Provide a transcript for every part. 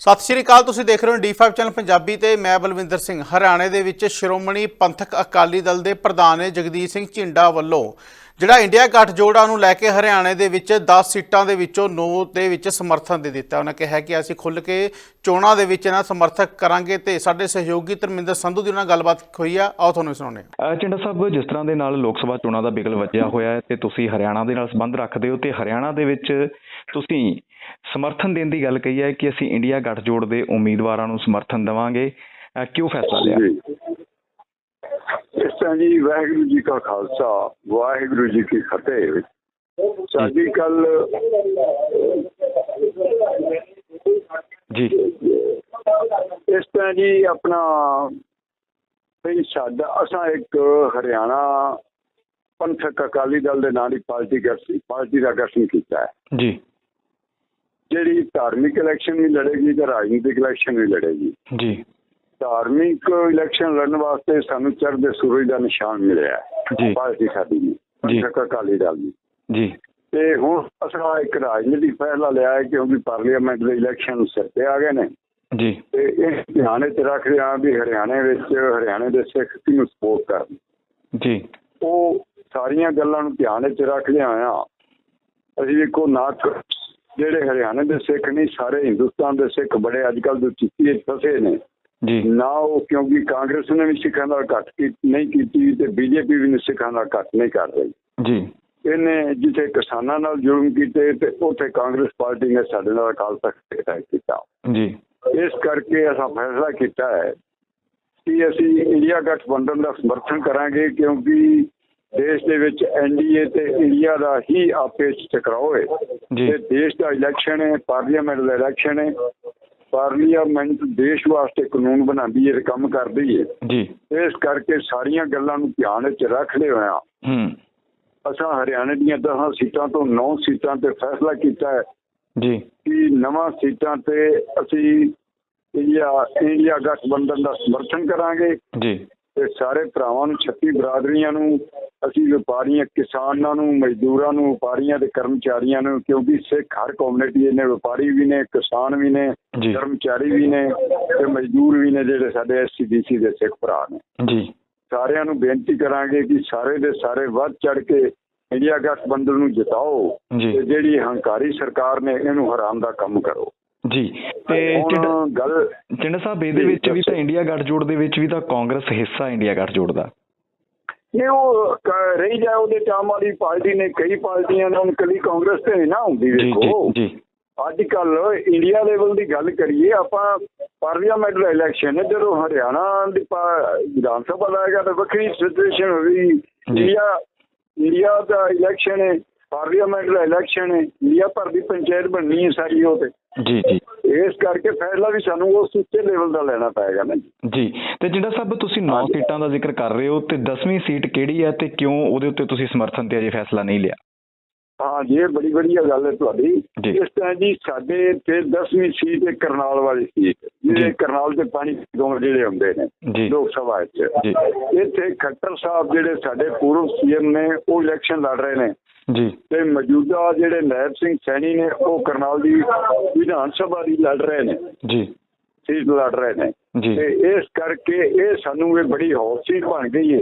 ਸਤਿ ਸ਼੍ਰੀ ਅਕਾਲ, ਤੁਸੀਂ ਦੇਖ ਰਹੇ ਹੋ D5 ਚੈਨਲ ਪੰਜਾਬੀ ਤੇ ਮੈਂ ਬਲਵਿੰਦਰ ਸਿੰਘ। ਹਰਿਆਣੇ ਦੇ ਵਿੱਚ ਸ਼੍ਰੋਮਣੀ ਪੰਥਕ ਅਕਾਲੀ ਦਲ ਦੇ ਪ੍ਰਧਾਨ ਨੇ ਜਗਦੀਸ਼ ਸਿੰਘ ਝਿੰਡਾ ਵੱਲੋਂ ਜਿਹੜਾ ਇੰਡੀਆ ਗੱਠਜੋੜਾ ਨੂੰ ਲੈ ਕੇ ਹਰਿਆਣੇ ਦੇ ਵਿੱਚ 10 ਸੀਟਾਂ ਦੇ ਵਿੱਚੋਂ 9 ਦੇ ਵਿੱਚ ਸਮਰਥਨ ਦੇ ਦਿੱਤਾ। ਉਹਨਾਂ ਕਿਹਾ ਕਿ ਅਸੀਂ ਖੁੱਲ੍ਹ ਕੇ ਚੋਣਾਂ ਦੇ ਵਿੱਚ ਇਹਨਾਂ ਸਮਰਥਕ ਕਰਾਂਗੇ ਤੇ ਸਾਡੇ ਸਹਿਯੋਗੀ ਧਰਮਿੰਦਰ ਸੰਧੂ ਦੀ ਉਹਨਾਂ ਨਾਲ ਗੱਲਬਾਤ ਹੋਈ ਆ। ਆਓ ਤੁਹਾਨੂੰ ਸੁਣਾਉਂਦੇ ਹਾਂ। ਅਹ ਚਿੰਡਾ ਸਾਹਿਬ, ਜਿਸ ਤਰ੍ਹਾਂ ਦੇ ਨਾਲ ਲੋਕ ਸਭਾ ਚੋਣਾਂ ਦਾ ਬਿਗਲ ਵੱਜਿਆ ਹੋਇਆ ਹੈ ਤੇ ਤੁਸੀਂ ਹਰਿਆਣਾ ਦੇ ਨਾਲ ਸੰਬੰਧ ਰੱਖਦੇ ਹੋ ਤੇ ਹਰਿਆਣਾ ਦੇ ਵਿੱਚ ਤੁਸੀਂ ਸਮਰਥਨ ਦੇਣ ਦੀ ਗੱਲ ਕਹੀ ਹੈ ਕਿ ਅਸੀਂ ਇੰਡੀਆ ਗੱਠਜੋੜ ਦੇ ਉਮੀਦਵਾਰਾਂ ਨੂੰ ਸਮਰਥਨ ਦੇਵਾਂਗੇ। ਕਿਉਂ ਫੈਸਲਾ ਲਿਆ? ਇਸ ਤਰ੍ਹਾਂ ਜੀ ਵਾਹਿਗੁਰੂ ਜੀ ਕਾ ਖਾਲਸਾ ਵਾਹਿਗੁਰੂ ਜੀ ਕੀ ਫਤਿਹ। ਸਾਡੀ ਕੱਲ ਜੀ। ਇਸ ਤਰ੍ਹਾਂ ਜੀ ਆਪਣਾ ਵੀ ਸਾਡਾ ਅਸਾਂ ਇੱਕ ਹਰਿਆਣਾ ਪੰਥਕ ਅਕਾਲੀ ਦਲ ਦੇ ਨਾਲ ਹੀ ਪਾਰਟੀ ਗਠਨ ਪਾਰਟੀ ਦਾ ਗਠਨ ਕੀਤਾ ਹੈ। ਜੀ। ਜਿਹੜੀ ਧਾਰਮਿਕ ਇਲੈਕਸ਼ਨ ਵੀ ਲੜੇਗੀ ਤੇ ਰਾਜਨੀਤਿਕ ਇਲੈਕਸ਼ਨ ਵੀ ਲੜੇਗੀ। ਜੀ। ਧਾਰਮਿਕ ਇਲੈਕਸ਼ਨ ਲੜਨ ਵਾਸਤੇ ਸਾਨੂੰ ਚੜ੍ਹਦੇ ਸੂਰਜ ਦਾ ਨਿਸ਼ਾਨ ਮਿਲਿਆ ਹੈ। ਜੀ। ਪਾਰਟੀ ਸਾਡੀ ਜੀ। ਪੰਥਕ ਅਕਾਲੀ ਦਲ ਦੀ। ਜੀ। ਤੇ ਹੁਣ ਅਸਾਂ ਇੱਕ ਰਾਜਨੀਤਿਕ ਫੈਸਲਾ ਲਿਆ ਹੈ ਕਿਉਂਕਿ ਪਾਰਲੀਮੈਂਟ ਦੇ ਇਲੈਕਸ਼ਨ ਸਿਰ ਤੇ ਆ ਗਏ ਨੇ। ਜੀ। ਤੇ ਇਹ ਧਿਆਨ ਵਿੱਚ ਰੱਖ ਰਿਹਾ ਵੀ ਹਰਿਆਣੇ ਵਿੱਚ ਹਰਿਆਣੇ ਦੇ ਸਿੱਖ ਕਿਹਨੂੰ ਸਪੋਰਟ ਕਰਨ। ਜੀ। ਉਹ ਸਾਰੀਆਂ ਗੱਲਾਂ ਨੂੰ ਧਿਆਨ ਵਿੱਚ ਰੱਖਦਿਆਂ ਆ ਅਸੀਂ ਵੇਖੋ ਨਾ ਜਿਹੜੇ ਹਰਿਆਣੇ ਦੇ ਸਿੱਖ ਨਹੀਂ ਸਾਰੇ ਹਿੰਦੁਸਤਾਨ ਦੇ ਸਿੱਖ ਬੜੇ ਅੱਜ ਕੱਲ੍ਹ ਦੇ ਚਿੱਤੀ ਫਸੇ ਨੇ। ਜੀ। ਨਾ ਉਹ ਕਿਉਂਕਿ ਕਾਂਗਰਸ ਨੇ ਵੀ ਸਿੱਖਾਂ ਦਾ ਘੱਟ ਨਹੀਂ ਕੀਤੀ ਤੇ ਬੀਜੇਪੀ ਵੀ ਸਿੱਖਾਂ ਦਾ ਘੱਟ ਨਹੀਂ ਕਰ ਰਹੀ। ਜੀ। ਇਹਨੇ ਜਿੱਥੇ ਕਿਸਾਨਾਂ ਨਾਲ ਜ਼ੁਲਮ ਕੀਤੇ ਤੇ ਉੱਥੇ ਕਾਂਗਰਸ ਪਾਰਟੀ ਨੇ ਸਾਡੇ ਨਾਲ ਅਕਾਲ ਤਖਤ ਕੀਤਾ। ਜੀ। ਇਸ ਕਰਕੇ ਅਸਾਂ ਫੈਸਲਾ ਕੀਤਾ ਹੈ ਕਿ ਅਸੀਂ ਇੰਡੀਆ ਗਠਬੰਧਨ ਦਾ ਸਮਰਥਨ ਕਰਾਂਗੇ ਕਿਉਂਕਿ ਦੇਸ਼ ਦੇ ਵਿੱਚ ਐਨਡੀਏ ਤੇ ਇੰਡੀਆ ਦਾ ਹੀ ਆਪੇ 'ਚ ਟਕਰਾਓ ਹੈ। ਜੀ। ਤੇ ਦੇਸ਼ ਦਾ ਇਲੈਕਸ਼ਨ ਹੈ ਪਾਰਲੀਮੈਂਟ ਦਾ ਇਲੈਕਸ਼ਨ ਹੈ। ਪਾਰਲੀਮੈਂਟ ਦੇਸ਼ ਵਾਸਤੇ ਕਾਨੂੰਨ ਬਣਾਉਂਦੀ ਹੈ ਕੰਮ ਕਰਦੀ ਹੈ। ਜੀ। ਇਸ ਕਰਕੇ ਸਾਰੀਆਂ ਗੱਲਾਂ ਨੂੰ ਧਿਆਨ ਵਿੱਚ ਰੱਖਦੇ ਹੋਇਆ। ਹੂੰ। ਅਸਾਂ ਹਰਿਆਣੇ ਦੀਆਂ 10 ਸੀਟਾਂ ਤੋਂ 9 ਸੀਟਾਂ ਤੇ ਫੈਸਲਾ ਕੀਤਾ ਹੈ। ਜੀ। ਕਿ ਨਵਾਂ ਸੀਟਾਂ ਤੇ ਅਸੀਂ ਇੰਡੀਆ ਇੰਡੀਆ ਗਠਬੰਧਨ ਦਾ ਸਮਰਥਨ ਕਰਾਂਗੇ। ਜੀ। ਤੇ ਸਾਰੇ ਭਰਾਵਾਂ ਨੂੰ 36 ਬਰਾਦਰੀਆਂ ਨੂੰ ਅਸੀਂ ਵਪਾਰੀਆਂ ਕਿਸਾਨਾਂ ਨੂੰ ਮਜ਼ਦੂਰਾਂ ਨੂੰ ਵਪਾਰੀਆਂ ਤੇ ਕਰਮਚਾਰੀਆਂ ਨੂੰ ਕਿਉਂਕਿ ਸਿੱਖ ਹਰ ਕਮਿਊਨਿਟੀ ਨੇ ਵਪਾਰੀ ਵੀ ਨੇ ਕਿਸਾਨ ਵੀ ਨੇ ਕਰਮਚਾਰੀ ਵੀ ਨੇ ਤੇ ਮਜ਼ਦੂਰ ਵੀ ਨੇ ਜਿਹੜੇ ਸਾਡੇ ਐਸਸੀਬੀਸੀ ਦੇ ਸਿੱਖ ਭਰਾ ਨੇ। ਜੀ। ਸਾਰਿਆਂ ਨੂੰ ਬੇਨਤੀ ਕਰਾਂਗੇ ਕਿ ਸਾਰੇ ਦੇ ਸਾਰੇ ਵੱਧ ਚੜ ਕੇ ਇੰਡੀਆ ਗਠਬੰਧਨ ਨੂੰ ਜਿਤਾਓ ਤੇ ਜਿਹੜੀ ਹੰਕਾਰੀ ਸਰਕਾਰ ਨੇ ਇਹਨੂੰ ਹਰਾਮ ਦਾ ਕੰਮ ਕਰੋ। ਜੀ। ਤੇ ਗੱਲ ਚਿੰਡਾ ਸਾਹਿਬ ਇਹਦੇ ਵਿੱਚ ਵੀ ਤਾਂ। ਇੰਡੀਆ ਗੱਠਜੋੜ ਦੇ ਵਿੱਚ ਵੀ ਤਾਂ ਕਾਂਗਰਸ ਹਿੱਸਾ ਇੰਡੀਆ ਗੱਠਜੋੜ ਦਾ। ਇਹ ਉਹ ਰਹੀ ਜਾਏ ਉਹਦੇ ਆਮ ਆਦਮੀ ਪਾਰਟੀ ਨੇ ਕਈ ਪਾਰਟੀਆਂ ਨੇ ਹੁਣ ਕੱਲੀ ਕਾਂਗਰਸ ਤੇ ਨਾ ਹੁੰਦੀ ਜੀ ਜੀ ਜੀ। ਅੱਜ ਕੱਲ ਇੰਡੀਆ ਲੈਵਲ ਦੀ ਗੱਲ ਕਰੀਏ ਆਪਾਂ ਪਾਰਲੀਮੈਂਟ ਦਾ ਇਲੈਕਸ਼ਨ ਹੈ ਜਦੋਂ ਹਰਿਆਣਾ ਦੀ ਵਿਧਾਨ ਸਭਾ ਦਾ ਆਏਗਾ ਤਾਂ ਵੱਖਰੀ ਸਿਚੁਏਸ਼ਨ ਹੋਵੇਗੀ ਇੰਡੀਆ ਇੰਡੀਆ ਦਾ ਇਲੈਕਸ਼ਨ ਹੈ ਪਾਰਲੀਮੈਂਟ ਦਾ ਇਲੈਕਸ਼ਨ ਹੈ ਇੰਡੀਆ ਭਰ ਦੀ ਪੰਚਾਇਤ ਬਣਨੀ ਹੈ ਸਾਰੀ ਉਹ ਤੇ। ਜੀ ਜੀ। ਇਸ ਕਰਕੇ ਫੈਸਲਾ ਵੀ ਸਾਨੂੰ ਉਸ ਉੱਚੇ ਲੈਵਲ ਦਾ ਲੈਣਾ ਪਏਗਾ ਨਾ ਜੀ। ਤੇ ਜਿਹੜਾ ਸਾਹਿਬ ਤੁਸੀਂ 9 ਹਾਂਜੀ। ਸੀਟਾਂ ਦਾ ਜ਼ਿਕਰ ਕਰ ਰਹੇ ਹੋ ਤੇ 10ਵੀਂ ਸੀਟ ਕਿਹੜੀ ਹੈ ਤੇ ਕਿਉਂ ਉਹਦੇ ਉੱਤੇ ਤੁਸੀਂ ਸਮਰਥਨ ਤੇ ਅਜੇ ਫੈਸਲਾ ਨਹੀਂ ਲਿਆ? ਹਾਂ ਜੀ ਬੜੀ ਵਧੀਆ ਗੱਲ ਹੈ ਤੁਹਾਡੀ। ਇਸ ਤਰ੍ਹਾਂ ਜੀ ਸਾਡੇ ਇੱਥੇ 10ਵੀਂ ਸੀਟ ਹੈ ਕਰਨਾਲ ਵਾਲੀ ਸੀਟ ਜਿਹੜੇ। ਕਰਨਾਲ ਦੇ ਪਾਣੀ ਤੋਂ ਜਿਹੜੇ ਹੁੰਦੇ ਨੇ ਲੋਕ ਸਭਾ ਵਿੱਚ। ਇੱਥੇ ਖੱਟਰ ਸਾਹਿਬ ਜਿਹੜੇ ਸਾਡੇ ਪੂਰਵ ਸੀਐਮ ਨੇ ਉਹ ਇਲੈਕਸ਼ਨ ਲੜ ਰਹੇ ਨੇ। ਜੀ। ਤੇ ਮੌਜੂਦਾ ਜਿਹੜੇ ਨਾਇਬ ਸਿੰਘ ਸੈਣੀ ਨੇ ਉਹ ਕਰਨਾਲ ਦੀ ਵਿਧਾਨ ਸਭਾ ਦੀ ਲੜ ਰਹੇ ਨੇ। ਜੀ। ਸੀਟ ਲੜ ਰਹੇ ਨੇ। ਤੇ ਇਸ ਕਰਕੇ ਇਹ ਸਾਨੂੰ ਇਹ ਬੜੀ ਹੌਟ ਸੀਟ ਬਣ ਗਈ ਹੈ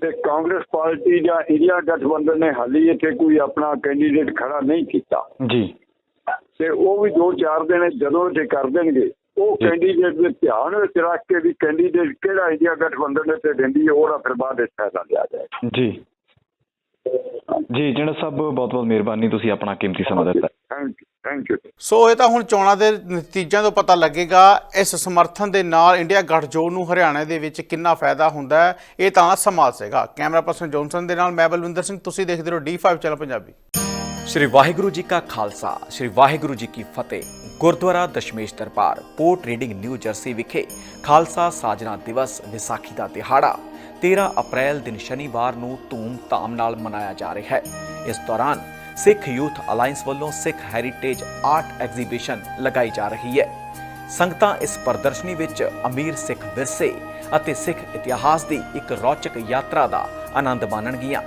ਤੇ ਕਾਂਗਰਸ ਪਾਰਟੀ ਜਾਂ ਇੰਡੀਆ ਗਠਬੰਧਨ ਨੇ ਹਾਲੀ ਇੱਥੇ ਕੋਈ ਆਪਣਾ ਕੈਂਡੀਡੇਟ ਖੜਾ ਨਹੀਂ ਕੀਤਾ। ਜੀ। ਤੇ ਉਹ ਵੀ ਦੋ ਚਾਰ ਦਿਨ ਜਦੋਂ ਇੱਥੇ ਕਰ ਦੇਣਗੇ ਉਹ ਜੀ। ਕੈਂਡੀਡੇਟ ਦੇ ਧਿਆਨ ਵਿੱਚ ਰੱਖ ਕੇ ਵੀ ਕੈਂਡੀਡੇਟ ਕਿਹੜਾ ਇੰਡੀਆ ਗਠਬੰਧਨ ਤੇ ਦਿੰਦੀ ਹੈ ਉਹਦਾ ਫਿਰ ਬਾਅਦ ਵਿੱਚ ਫਾਇਦਾ ਲਿਆ ਜਾਏ। ਜੀ। ਜੀ ਜਿਹੜਾ ਸਾਹਿਬ ਬਹੁਤ ਬਹੁਤ ਮਿਹਰਬਾਨੀ ਤੁਸੀਂ ਆਪਣਾ ਕੀਮਤੀ ਸਮਾਂ ਦਿੱਤਾ। Thank you thank you so ਇਹ ਤਾਂ ਹੁਣ ਚੋਣਾਂ ਦੇ ਨਤੀਜਿਆਂ ਤੋਂ ਪਤਾ ਲੱਗੇਗਾ ਇਸ ਸਮਰਥਨ ਦੇ ਨਾਲ ਇੰਡੀਆ ਗੱਠਜੋੜ ਨੂੰ ਹਰਿਆਣਾ ਦੇ ਵਿੱਚ ਕਿੰਨਾ ਫਾਇਦਾ ਹੁੰਦਾ ਹੈ ਇਹ ਤਾਂ ਸਮਾਂ ਸੀਗਾ। ਕੈਮਰਾ ਪਰਸਨ ਜੌਨਸਨ ਦੇ ਨਾਲ ਮੈਂ ਬਲਵਿੰਦਰ ਸਿੰਘ ਤੁਸੀਂ ਦੇਖਦੇ ਰਹੋ D5 ਚੈਨਲ ਪੰਜਾਬੀ। ਸ਼੍ਰੀ ਵਾਹਿਗੁਰੂ ਜੀ ਕਾ ਖਾਲਸਾ ਸ਼੍ਰੀ ਵਾਹਿਗੁਰੂ ਜੀ ਕੀ Fateh. Gurdwara Dashmesh Darbar Port Reading New Jersey ਵਿਖੇ ਖਾਲਸਾ ਸਾਜਨਾ ਦਿਵਸ ਵਿਸਾਖੀ ਦਾ ਦਿਹਾੜਾ 13 ਅਪ੍ਰੈਲ ਦਿਨ ਸ਼ਨੀਵਾਰ ਨੂੰ ਧੂਮ-ਧਾਮ ਨਾਲ ਮਨਾਇਆ ਜਾ ਰਿਹਾ ਹੈ। ਇਸ ਦੌਰਾਨ ਸਿੱਖ ਯੂਥ ਅਲਾਈਅੰਸ ਵੱਲੋਂ ਸਿੱਖ ਹੈਰੀਟੇਜ ਆਰਟ ਐਗਜ਼ੀਬਿਸ਼ਨ ਲਗਾਈ ਜਾ ਰਹੀ ਹੈ। ਸੰਗਤਾਂ ਇਸ ਪ੍ਰਦਰਸ਼ਨੀ ਵਿੱਚ ਅਮੀਰ ਸਿੱਖ ਵਿਰਸੇ ਅਤੇ ਸਿੱਖ ਇਤਿਹਾਸ ਦੀ ਇੱਕ ਰੌਚਕ ਯਾਤਰਾ ਦਾ ਆਨੰਦ ਮਾਣਨਗੀਆਂ।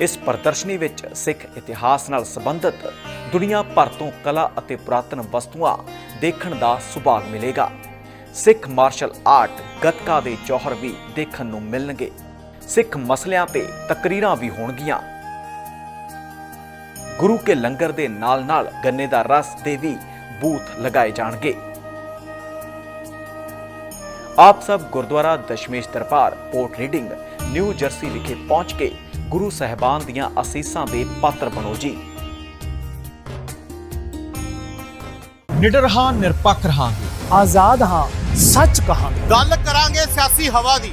ਇਸ ਪ੍ਰਦਰਸ਼ਨੀ ਵਿੱਚ ਸਿੱਖ ਇਤਿਹਾਸ ਨਾਲ ਸੰਬੰਧਿਤ ਦੁਨੀਆ ਭਰ ਤੋਂ ਕਲਾ ਅਤੇ ਪੁਰਾਤਨ ਵਸਤੂਆਂ ਦੇਖਣ ਦਾ ਸੁਭਾਗ ਮਿਲੇਗਾ। ਸਿੱਖ ਮਾਰਸ਼ਲ ਆਰਟ ਗੱਤਕਾ ਦੇ ਜੌਹਰ ਵੀ ਦੇਖਣ ਨੂੰ ਮਿਲਣਗੇ। ਸਿੱਖ ਮਸਲਿਆਂ ਤੇ ਤਕਰੀਰਾਂ ਵੀ ਹੋਣਗੀਆਂ। ਗੁਰੂ ਕੇ ਲੰਗਰ ਦੇ ਨਾਲ-ਨਾਲ ਗੰਨੇ ਦਾ ਰਸ ਦੇ ਵੀ ਬੂਥ ਲਗਾਏ ਜਾਣਗੇ। ਆਪ ਸਭ Gurdwara Dashmesh Darbar Port Reading New Jersey ਵਿਖੇ ਪਹੁੰਚ ਕੇ ਗੁਰੂ ਸਾਹਿਬਾਨ ਦੀਆਂ ਅਸੀਸਾਂ ਦੇ ਪਾਤਰ ਬਣੋ ਜੀ। ਨਿਡਰ ਹਾਂ ਨਿਰਪੱਖ ਰਹਾਂਗੇ। ਆਜ਼ਾਦ ਹਾਂ ਸੱਚ ਕਹਾਂਗੇ। ਗੱਲ ਕਰਾਂਗੇ ਸਿਆਸੀ ਹਵਾ ਦੀ।